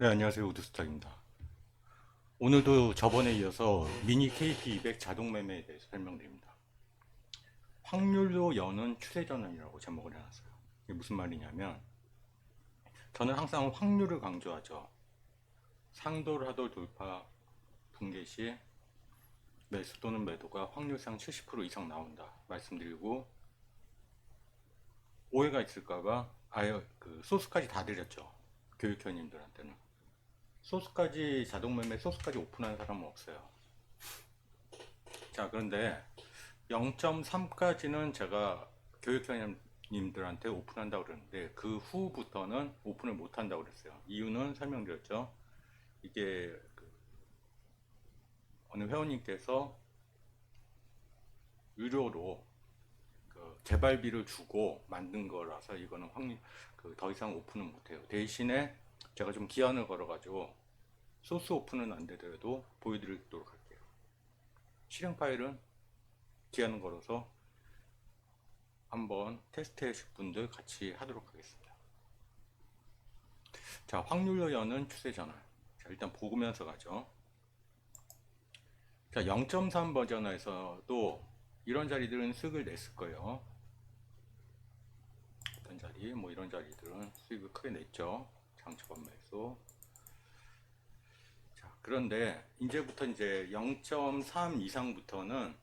네, 안녕하세요. 우드스타입니다. 오늘도 저번에 이어서 미니 KP200 자동 매매에 대해서 설명드립니다. 확률로 여는 추세 전환이라고 제목을 해놨어요. 이게 무슨 말이냐면, 저는 항상 확률을 강조하죠. 상돌, 하돌, 돌파, 붕괴 시 매수 또는 매도가 확률상 70% 이상 나온다 말씀드리고 오해가 있을까봐 아예 그 소스까지 다 드렸죠. 교육현님들한테는. 소스까지 자동 매매 소스까지 오픈한 사람은 없어요. 자 그런데 0.3까지는 제가 교육형님들한테 오픈한다고 그러는데 그 후부터는 오픈을 못한다고 그랬어요. 이유는 설명드렸죠. 이게 그 어느 회원님께서 유료로 그 재발비를 주고 만든 거라서 이거는 확률 그 더 이상 오픈은 못해요. 대신에 제가 좀 기한을 걸어가지고 소스 오픈은 안 되더라도 보여드리도록 할게요. 실행 파일은 기한을 걸어서 한번 테스트 하실 분들 같이 하도록 하겠습니다. 자, 확률로 여는 추세 전환. 자, 일단 보면서 가죠. 자, 0.3 버전에서도 이런 자리들은 수익을 냈을 거예요. 어떤 자리, 뭐 이런 자리들은 수익을 크게 냈죠. 장초반 매수. 자, 그런데 이제부터 이제 0.3 이상부터는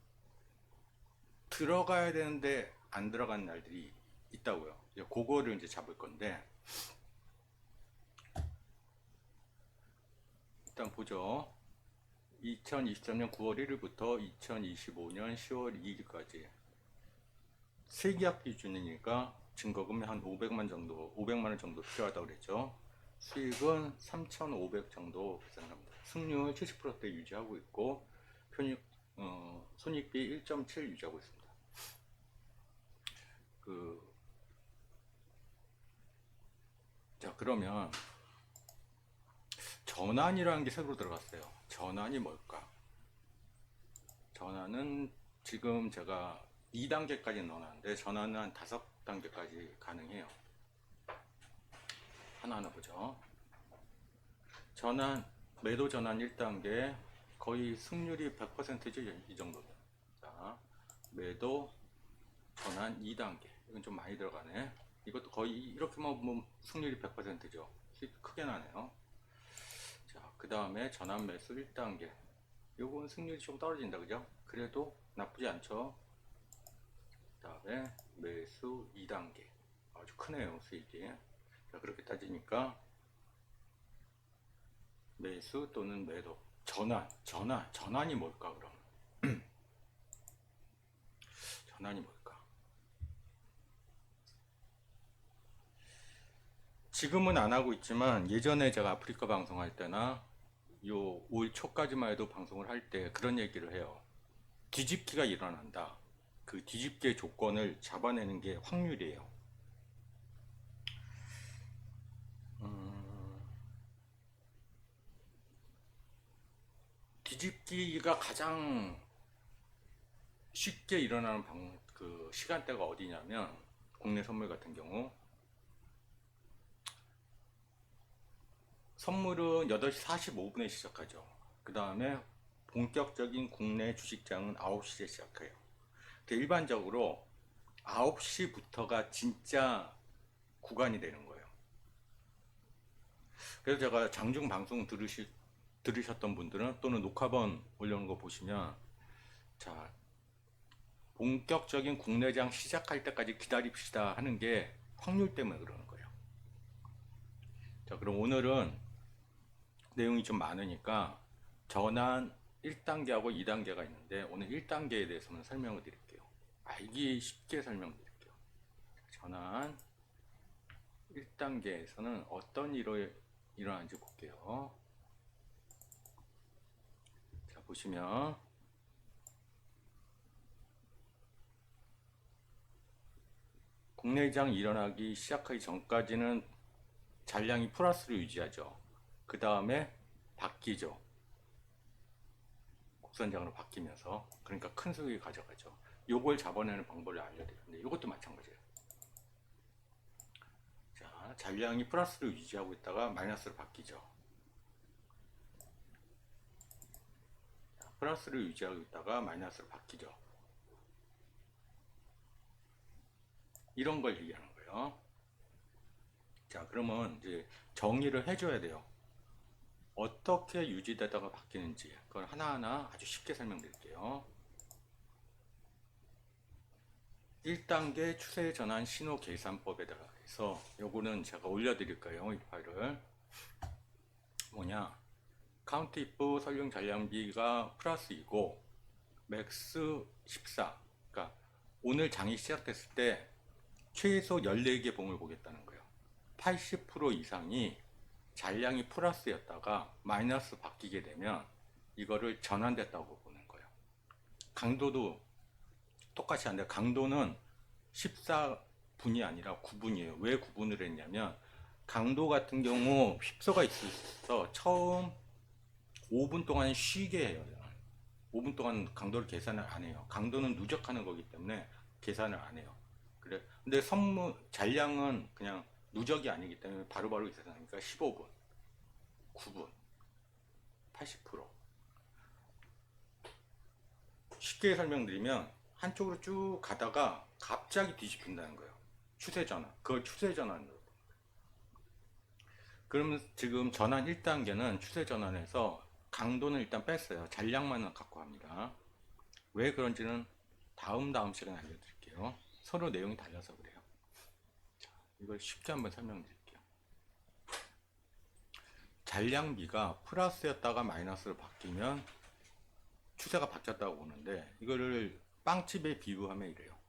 들어가야 되는데 안 들어간 날들이 있다고요. 이제 그거를 이제 잡을 건데 일단 보죠. 2023년 9월 1일부터 2025년 10월 2일까지 세기약 기준이니까 증거금이 한 500만 정도, 500만 원 정도 필요하다고 그랬죠. 수익은 3,500 정도 계산합니다. 승률 70%대 유지하고 있고 편익 어, 손익비 1.7 유지하고 있습니다. 그 자, 그러면 전환이라는 게 새로 들어갔어요. 전환이 뭘까? 전환은 지금 제가 2단계까지 넣어놨는데 전환은 한 5단계까지 가능해요. 하나하나 보죠. 전환, 매도 전환 1단계 거의 승률이 100%죠. 이 정도면. 자, 매도 전환 2단계. 이건 좀 많이 들어가네. 이것도 거의 이렇게만 보면 승률이 100%죠. 수익 크게 나네요. 자, 그 다음에 전환 매수 1단계. 요건 승률이 좀 떨어진다, 그죠? 그래도 나쁘지 않죠? 그 다음에 매수 2단계. 아주 크네요, 수익이. 자, 그렇게 따지니까 매수 또는 매도. 전환, 전환, 전환이 뭘까, 그럼? 전환이 뭘까? 지금은 안 하고 있지만 예전에 제가 아프리카 방송할 때나 요 올 초까지만 해도 방송을 할 때 그런 얘기를 해요. 뒤집기가 일어난다. 그 뒤집기의 조건을 잡아내는 게 확률이에요. 뒤집기가 가장 쉽게 일어나는 방, 그 시간대가 어디냐면 국내 선물 같은 경우 선물은 8시 45분에 시작하죠. 그 다음에 본격적인 국내 주식장은 9시에 시작해요. 일반적으로 9시부터가 진짜 구간이 되는 거예요. 그래서 제가 장중 방송 들으시, 들으셨던 분들은 또는 녹화본 올려놓은 거 보시면 자, 본격적인 국내장 시작할 때까지 기다립시다 하는 게 확률 때문에 그러는 거예요. 자, 그럼 오늘은 내용이 좀 많으니까 전환 1단계하고 2단계가 있는데 오늘 1단계에 대해서만 설명을 드릴게요. 알기 쉽게 설명드릴게요. 전환 1단계에서는 어떤 일이 일어나는지 볼게요. 자, 보시면 국내장 일어나기 시작하기 전까지는 잔량이 플러스로 유지하죠. 그 다음에 바뀌죠. 국산장으로 바뀌면서 그러니까 큰 수익을 가져가죠. 요걸 잡아내는 방법을 알려드렸는데 이것도 마찬가지예요. 자, 잔량이 플러스로 유지하고 있다가 마이너스로 바뀌죠. 플러스를 유지하고 있다가 마이너스로 바뀌죠. 이런 걸 얘기하는 거예요. 자, 그러면 이제 정의를 해줘야 돼요. 어떻게 유지되다가 바뀌는지 그걸 하나하나 아주 쉽게 설명드릴게요. 1단계 추세 전환 신호 계산법에다가 해서 요거는 제가 올려드릴 거예요. 이 파일을 뭐냐 카운트 if 설령 잔량비가 플러스이고 맥스 14 그러니까 오늘 장이 시작됐을 때 최소 14개 봉을 보겠다는 거예요. 80% 이상이 잔량이 플러스였다가 마이너스 바뀌게 되면 이거를 전환됐다고 보는 거예요. 강도도 똑같이 한데 강도는 14분이 아니라 9분이에요. 왜 9분을 했냐면 강도 같은 경우 휩소가 있어서 처음 5분 동안 쉬게 해요. 5분 동안 강도를 계산을 안 해요. 강도는 누적하는 거기 때문에 계산을 안 해요. 그래. 근데 선무 잔량은 그냥 누적이 아니기 때문에 바로바로 계산하니까 15분, 9분, 80%. 쉽게 설명드리면 한쪽으로 쭉 가다가 갑자기 뒤집힌다는 거예요. 추세 전환. 그걸 추세 전환으로. 그러면 지금 전환 1단계는 추세 전환에서 강도는 일단 뺐어요. 잔량만 갖고 합니다. 왜 그런지는 다음 다음 시간에 알려드릴게요. 서로 내용이 달라서 그래요. 자, 이걸 쉽게 한번 설명드릴게요. 잔량비가 플러스였다가 마이너스로 바뀌면 추세가 바뀌었다고 보는데 이거를 빵집에 비유하면 이래요.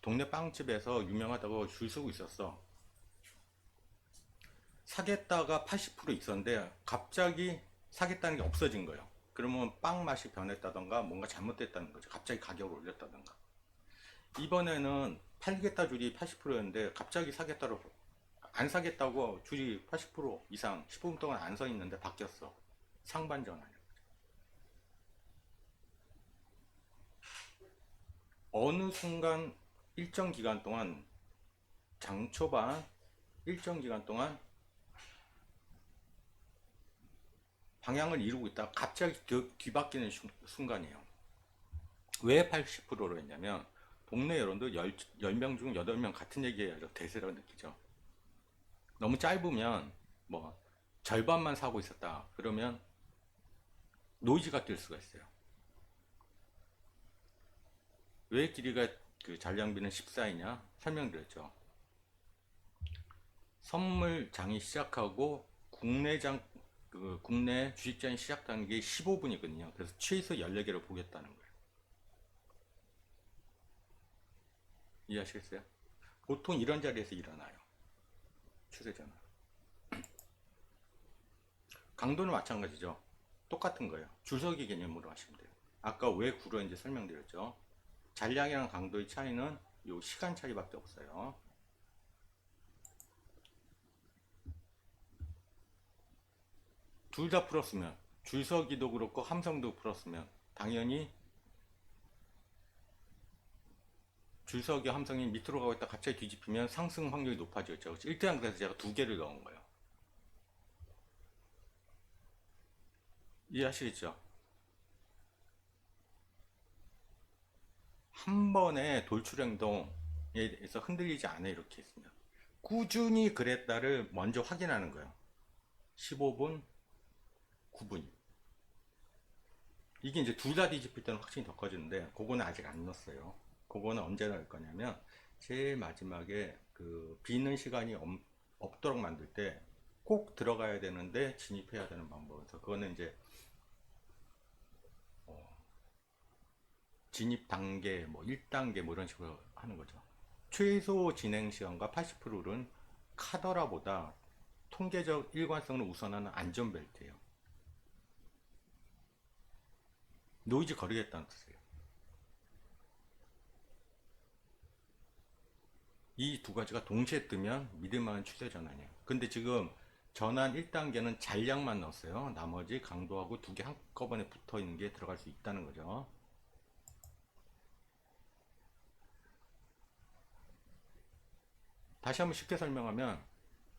동네 빵집에서 유명하다고 줄 서고 있었어. 사겠다가 80% 있었는데 갑자기 사겠다는 게 없어진 거예요. 그러면 빵 맛이 변했다던가 뭔가 잘못됐다는 거죠. 갑자기 가격을 올렸다던가. 이번에는 팔겠다 줄이 80%였는데 갑자기 사겠다로 안 사겠다고 줄이 80% 이상 15분 동안 안 서 있는데 바뀌었어. 상반 전환. 어느 순간 일정 기간 동안 장 초반 일정 기간 동안 방향을 이루고 있다가 갑자기 뒤, 뒤바뀌는 순- 순간이에요. 왜 80%로 했냐면 동네 여론도 10, 10명 중 8명 같은 얘기해야죠. 대세라고 느끼죠. 너무 짧으면 뭐 절반만 사고 있었다. 그러면 노이즈가 뜰 수가 있어요. 왜 길이가 그 잔량비는 14이냐 설명드렸죠. 선물장이 시작하고 국내장 그 국내 주식장이 시작하는 게 15분이거든요. 그래서 최소 14개를 보겠다는 거예요. 이해하시겠어요? 보통 이런 자리에서 일어나요. 추세전환. 강도는 마찬가지죠. 똑같은 거예요. 줄서기 개념으로 하시면 돼요. 아까 왜 구로인지 설명드렸죠. 잔량이랑 강도의 차이는 요 시간 차이밖에 없어요. 둘 다 풀었으면 줄서기도 그렇고 함성도 풀었으면 당연히 줄서기 함성이 밑으로 가고 있다 갑자기 뒤집히면 상승 확률이 높아지겠죠. 일단 그래서 제가 두 개를 넣은 거예요. 이해하시겠죠? 한 번에 돌출 행동에 대해서 흔들리지 않아 이렇게 했으면 꾸준히 그랬다를 먼저 확인하는 거예요. 15분, 9분. 이게 이제 둘 다 뒤집힐 때는 확실히 더 커지는데 그거는 아직 안 넣었어요. 그거는 언제 넣을 거냐면 제일 마지막에 그 비는 시간이 없, 없도록 만들 때 꼭 들어가야 되는데 진입해야 되는 방법에서 그거는 이제 진입 단계, 뭐 1단계 뭐 이런 식으로 하는 거죠. 최소 진행 시간과 80%는 카더라보다 통계적 일관성을 우선하는 안전벨트예요. 노이즈 거르겠다는 뜻이에요. 이 두 가지가 동시에 뜨면 믿을만한 추세 전환이에요. 근데 지금 전환 1단계는 잔량만 넣었어요. 나머지 강도하고 두 개 한꺼번에 붙어 있는 게 들어갈 수 있다는 거죠. 다시 한번 쉽게 설명하면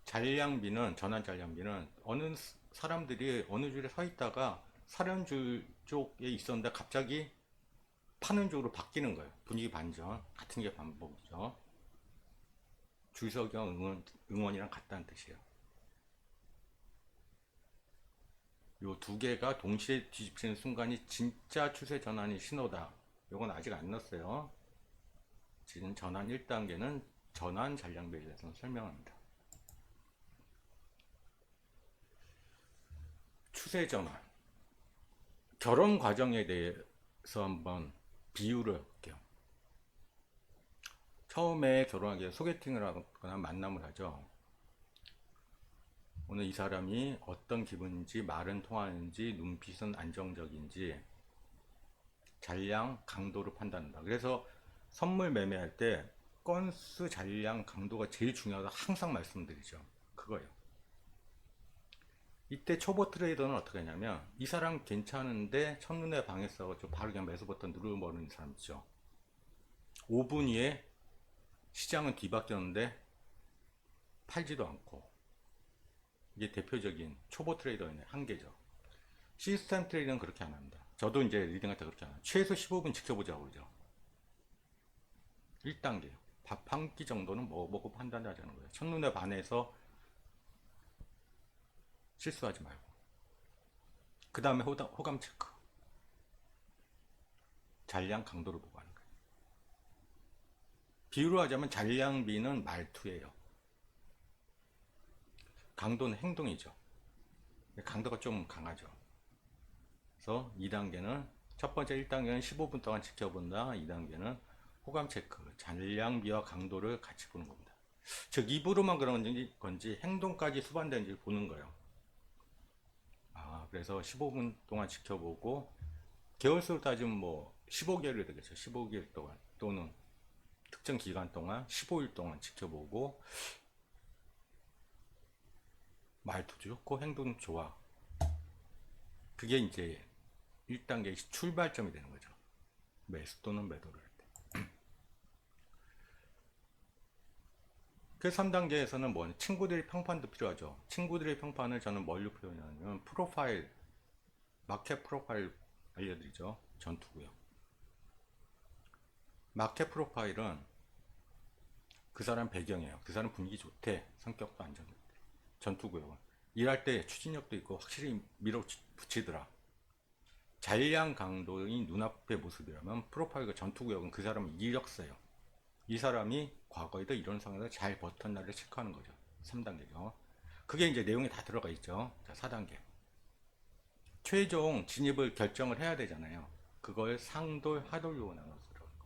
잔량비는 전환 잔량비는 어느 스- 사람들이 어느 줄에 서 있다가 사려줄 쪽에 있었는데 갑자기 파는 쪽으로 바뀌는 거예요. 분위기 반전. 같은 게 반복이죠. 주석이랑 응원, 응원이랑 같다는 뜻이에요. 요 두 개가 동시에 뒤집히는 순간이 진짜 추세 전환이 신호다. 요건 아직 안 넣었어요. 지금 전환 1단계는 전환 잔량비에 대해서 설명합니다. 추세 전환. 결혼 과정에 대해서 한번 비유를 해볼게요. 처음에 결혼하기 위해 소개팅을 하거나 만남을 하죠. 오늘 이 사람이 어떤 기분인지, 말은 통하는지, 눈빛은 안정적인지, 잔량, 강도를 판단한다. 그래서 선물 매매할 때 건수, 잔량, 강도가 제일 중요하다 항상 말씀드리죠. 그거예요. 이때 초보 트레이더는 어떻게 하냐면 이 사람 괜찮은데 첫눈에 반했어가지고 바로 그냥 매수 버튼 누르버리는 사람 있죠. 5분 후에 시장은 뒤바뀌었는데 팔지도 않고 이게 대표적인 초보 트레이더의 한계죠. 시스템 트레이더는 그렇게 안 합니다. 저도 이제 리딩할 때 그렇게 안 해요. 최소 15분 지켜보자고 그러죠. 1단계. 밥 한 끼 정도는 먹어보고 판단하자는 거예요. 첫눈에 반해서 실수하지 말고. 그 다음에 호감 체크. 잔량 강도를 보고 하는 거예요. 비유로 하자면 잔량비는 말투예요. 강도는 행동이죠. 강도가 좀 강하죠. 그래서 2단계는 첫 번째 1단계는 15분 동안 지켜본다. 2단계는 호감 체크, 잔량비와 강도를 같이 보는 겁니다. 즉 입으로만 그런 건지, 건지 행동까지 수반되는지 보는 거예요. 아, 그래서 15분 동안 지켜보고 개월수로 따지면 뭐 15개월이 되겠죠. 15개월 동안 또는 특정 기간 동안 15일 동안 지켜보고 말도 좋고 행동 좋아. 그게 이제 1단계 출발점이 되는 거죠. 매수 또는 매도를 할 때. 그 3단계에서는 뭐 친구들의 평판도 필요하죠. 친구들의 평판을 저는 뭘로 표현하냐면 프로파일, 마켓 프로파일 알려드리죠. 전투고요. 마켓 프로파일은 그 사람 배경이에요. 그 사람 분위기 좋대. 성격도 안정돼. 전투구역은 일할 때 추진력도 있고 확실히 밀어붙이더라. 잔량 강도인 눈앞의 모습이라면 프로파일과 전투구역은 그 사람의 이력서예요. 이 사람이 과거에도 이런 상황에서 잘 버텼나를 체크하는 거죠. 3단계죠. 그게 이제 내용이 다 들어가 있죠. 자, 4단계. 최종 진입을 결정을 해야 되잖아요. 그걸 상돌, 하돌 요구 나눠서 들어가는 거.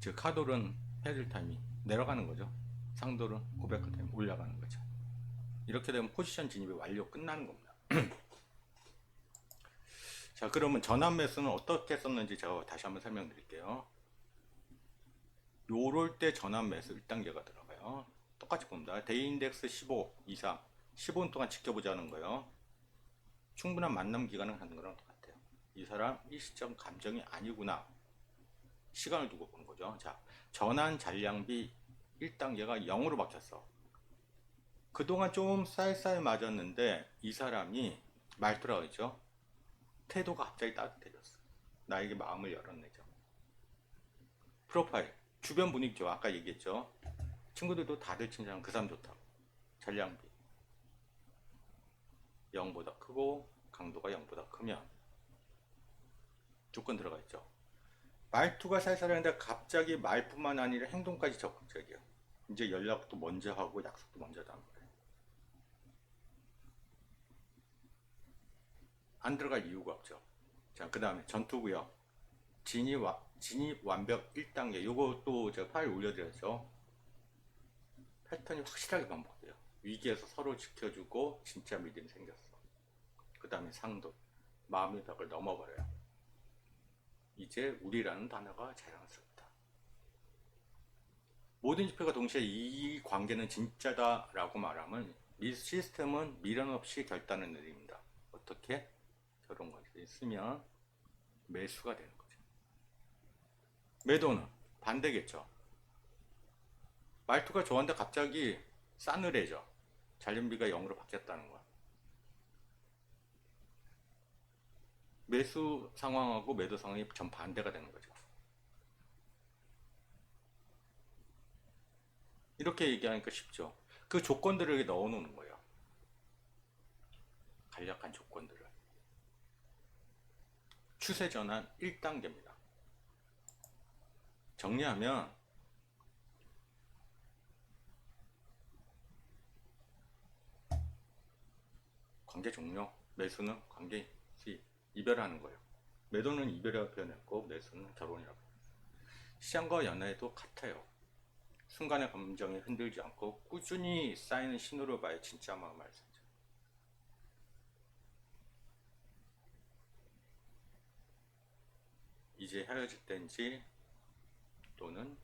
즉, 하돌은 헤드 타임이 내려가는 거죠. 상돌은 고백할 타임 올라가는 거죠. 이렇게 되면 포지션 진입이 완료 끝나는 겁니다. 자, 그러면 전환 매수는 어떻게 썼는지 제가 다시 한번 설명드릴게요. 요럴 때 전환 매수 1단계가 들어가요. 똑같이 봅니다. 데이 인덱스 15 이상 15분 동안 지켜보자는 거예요. 충분한 만남 기간을 갖는 거랑 똑같아요. 이 사람 일시적 감정이 아니구나. 시간을 두고 보는 거죠. 자, 전환 잔량비 1단계가 0으로 바뀌었어. 그동안 좀 쌀쌀 맞았는데 이 사람이 말투라고 했죠. 태도가 갑자기 따뜻해졌어. 나에게 마음을 열어내죠. 프로파일. 주변 분위기 좋아. 아까 얘기했죠. 친구들도 다들 칭찬 그 사람 좋다고. 잔량비. 0보다 크고 강도가 0보다 크면 조건 들어가 있죠. 말투가 살살했는데 갑자기 말뿐만 아니라 행동까지 적극적이에요. 이제 연락도 먼저 하고 약속도 먼저 하는 거예요. 안 들어갈 이유가 없죠. 자, 그 다음에 전투구역. 진입, 와, 진입 완벽 1단계. 요거 또 제가 파일 올려드렸죠. 패턴이 확실하게 반복돼요. 위기에서 서로 지켜주고 진짜 믿음이 생겼어. 그 다음에 상도. 마음의 벽을 넘어버려요. 이제 우리라는 단어가 자연스럽다. 모든 지표가 동시에 이 관계는 진짜다 라고 말하면 이 시스템은 미련 없이 결단을 내립니다. 어떻게? 저런 것이 있으면 매수가 되는 거죠. 매도는 반대겠죠. 말투가 좋았는데 갑자기 싸늘해져. 잔련비가 0으로 바뀌었다는 거야. 매수 상황하고 매도 상황이 정반대가 되는 거죠. 이렇게 얘기하니까 쉽죠. 그 조건들을 넣어 놓는 거예요. 간략한 조건들을. 추세 전환 1단계입니다. 정리하면 관계 종료, 매수는 관계 수익, 이별하는 거예요. 매도는 이별이라고 표현했고 매수는 결혼이라고. 시장과 연애도 같아요. 순간의 감정이 흔들지 않고 꾸준히 쌓이는 신호를 봐야 진짜 마음 알수 있죠. 이제 헤어질 때인지 또는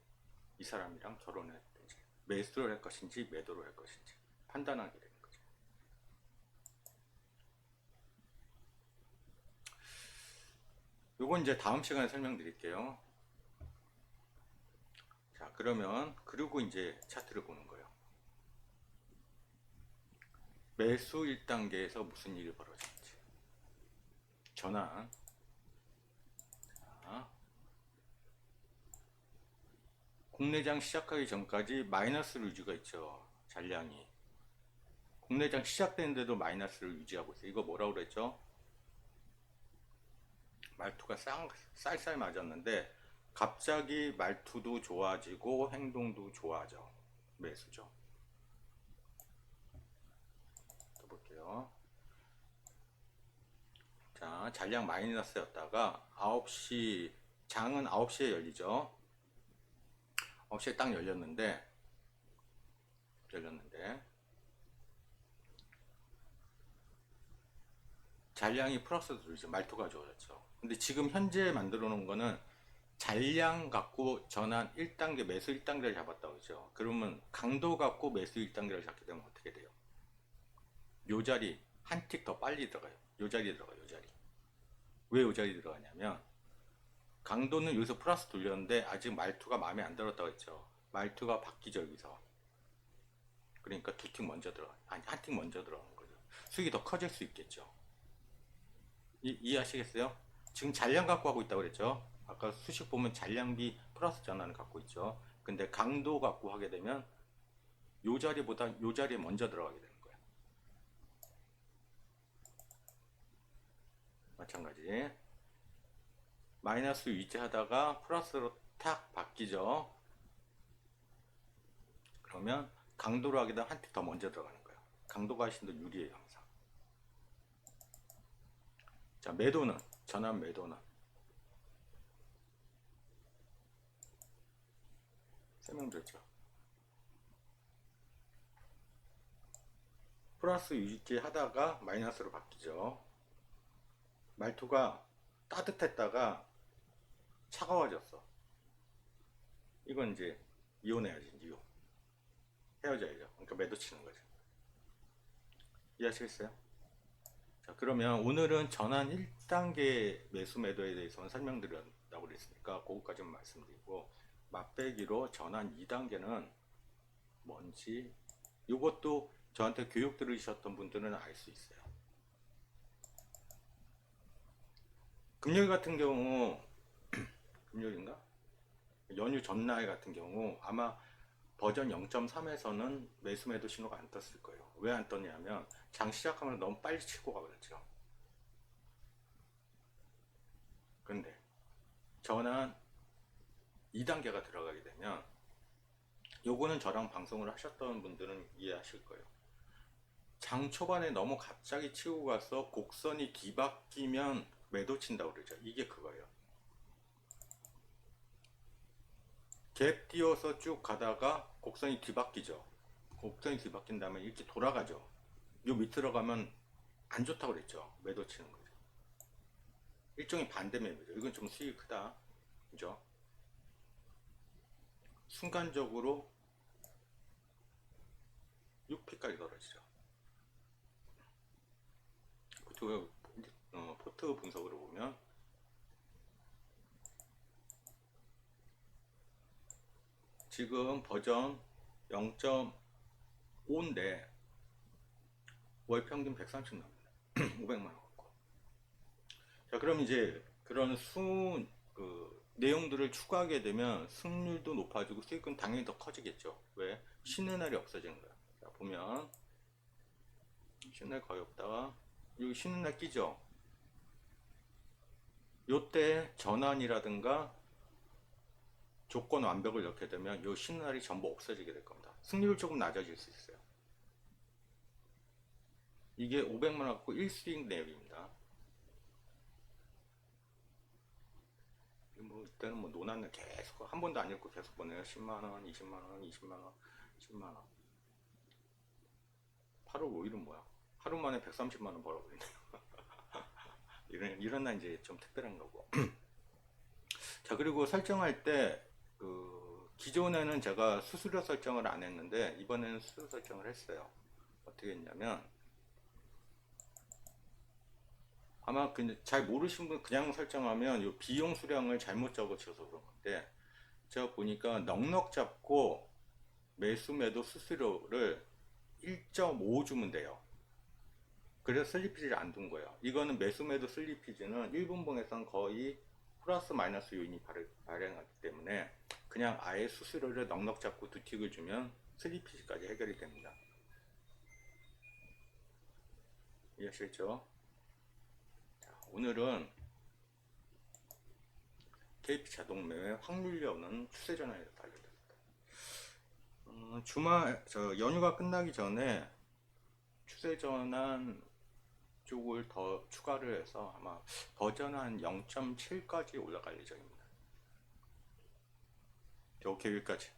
이 사람이랑 결혼할 때인지 매수를 할 것인지 매도를 할 것인지 판단하게 되는 거죠. 요건 이제 다음 시간에 설명드릴게요. 자, 그러면 그리고 이제 차트를 보는 거예요. 매수 1단계에서 무슨 일이 벌어지는지. 전환. 자, 국내장 시작하기 전까지 마이너스를 유지가 있죠. 잔량이. 국내장 시작되는데도 마이너스를 유지하고 있어요. 이거 뭐라고 그랬죠? 말투가 쌍, 쌀쌀 맞았는데 갑자기 말투도 좋아지고 행동도 좋아져. 매수죠. 또 볼게요. 자, 잔량 마이너스였다가 9시, 장은 9시에 열리죠. 9시에 딱 열렸는데, 열렸는데, 잔량이 플러스 들이죠. 말투가 좋아졌죠. 근데 지금 현재 만들어 놓은 거는 잔량 갖고 전환 1단계 매수 1단계를 잡았다고 그러죠. 그러면 강도 갖고 매수 1단계를 잡게 되면 어떻게 돼요? 요 자리 한 틱 더 빨리 들어가요. 요 자리에 들어가요. 요 자리. 왜 요 자리에 들어가냐면 강도는 여기서 플러스 돌렸는데 아직 말투가 마음에 안 들었다고 했죠. 말투가 바뀌죠 여기서. 그러니까 두틱 먼저 들어가. 아니 한틱 먼저 들어가는 거죠. 수익이 더 커질 수 있겠죠. 이, 이해하시겠어요? 지금 잔량 갖고 하고 있다고 그랬죠. 아까 수식 보면 잔량비 플러스 전환을 갖고 있죠. 근데 강도 갖고 하게 되면 요 자리보다 요 자리에 먼저 들어가게 되는 거예요. 마찬가지. 마이너스 유지하다가 플러스로 탁 바뀌죠. 그러면 강도로 하게 되면 한틱더 먼저 들어가는 거예요. 강도가 훨씬 더 유리해요, 항상. 자, 매도는, 전환 매도는. 설명드렸죠. 플러스 유지 하다가 마이너스로 바뀌죠. 말투가 따뜻했다가 차가워졌어. 이건 이제 이혼해야지, 이혼. 헤어져야죠. 그러니까 매도 치는 거죠. 이해하시겠어요? 자, 그러면 오늘은 전환 1단계 매수 매도에 대해서는 설명드렸다고 그랬으니까 그거까지만 말씀드리고 맛배기로 전환 2단계는 뭔지 이것도 저한테 교육 들으셨던 분들은 알 수 있어요. 금요일 같은 경우 금요일인가? 연휴 전날 같은 경우 아마 버전 0.3에서는 매수 매도 신호가 안 떴을 거예요. 왜 안 떴냐면 장 시작하면 너무 빨리 치고 가버렸죠. 근데 전환 2단계가 들어가게 되면 요거는 저랑 방송을 하셨던 분들은 이해하실 거예요. 장 초반에 너무 갑자기 치고 가서 곡선이 뒤바뀌면 매도 친다고 그러죠. 이게 그거예요. 갭 띄워서 쭉 가다가 곡선이 뒤바뀌죠. 곡선이 뒤바뀐 다음에 이렇게 돌아가죠. 요 밑으로 가면 안 좋다고 그랬죠. 매도 치는 거죠. 일종의 반대 매매죠. 이건 좀 수익이 크다. 그죠? 순간적으로 6피까지 떨어지죠. 포트, 어, 포트 분석으로 보면 지금 버전 0.5인데 월 평균 130 나옵니다. 500만 원 갖고 자, 그럼 이제 그런 수, 그, 내용들을 추가하게 되면 승률도 높아지고 수익은 당연히 더 커지겠죠. 왜? 쉬는 날이 없어지는 거야. 자, 보면, 쉬는 날 거의 없다가, 여기 쉬는 날 끼죠? 요때 전환이라든가 조건 완벽을 넣게 되면 요 쉬는 날이 전부 없어지게 될 겁니다. 승률 조금 낮아질 수 있어요. 이게 500만 원 갖고 1수익 내역입니다. 뭐 이때는 뭐 논란을 계속 한 번도 안 읽고 계속 보내요. 10만 원, 20만 원, 20만 원, 10만 원. 8월 5일은 뭐야? 하루 만에 130만 원 벌어버리네. 이런 이런 날 이제 좀 특별한 거고. 자 그리고 설정할 때 그 기존에는 제가 수수료 설정을 안 했는데 이번에는 수수료 설정을 했어요. 어떻게 했냐면 아마 그잘 모르신 분 그냥 설정하면 요 비용 수량을 잘못 적으셔서 그런 건데 제가 보니까 넉넉 잡고 매수 매도 수수료를 1.5 주면 돼요. 그래서 슬리피지를 안 둔 거예요. 이거는 매수 매도 슬리피지는 1분봉에선 거의 플러스 마이너스 요인이 발생하기 때문에 그냥 아예 수수료를 넉넉 잡고 두 틱을 주면 슬리피지까지 해결이 됩니다. 이해하시겠죠? 자, 오늘은 KP 자동 매매 확률이 없는 추세 전환에 대해서 알려드립니다. 음, 주말 저 연휴가 끝나기 전에 추세 전환 쪽을 더 추가를 해서 아마 버전 한 0.7까지 올라갈 예정입니다. 자, 오케이 여기까지.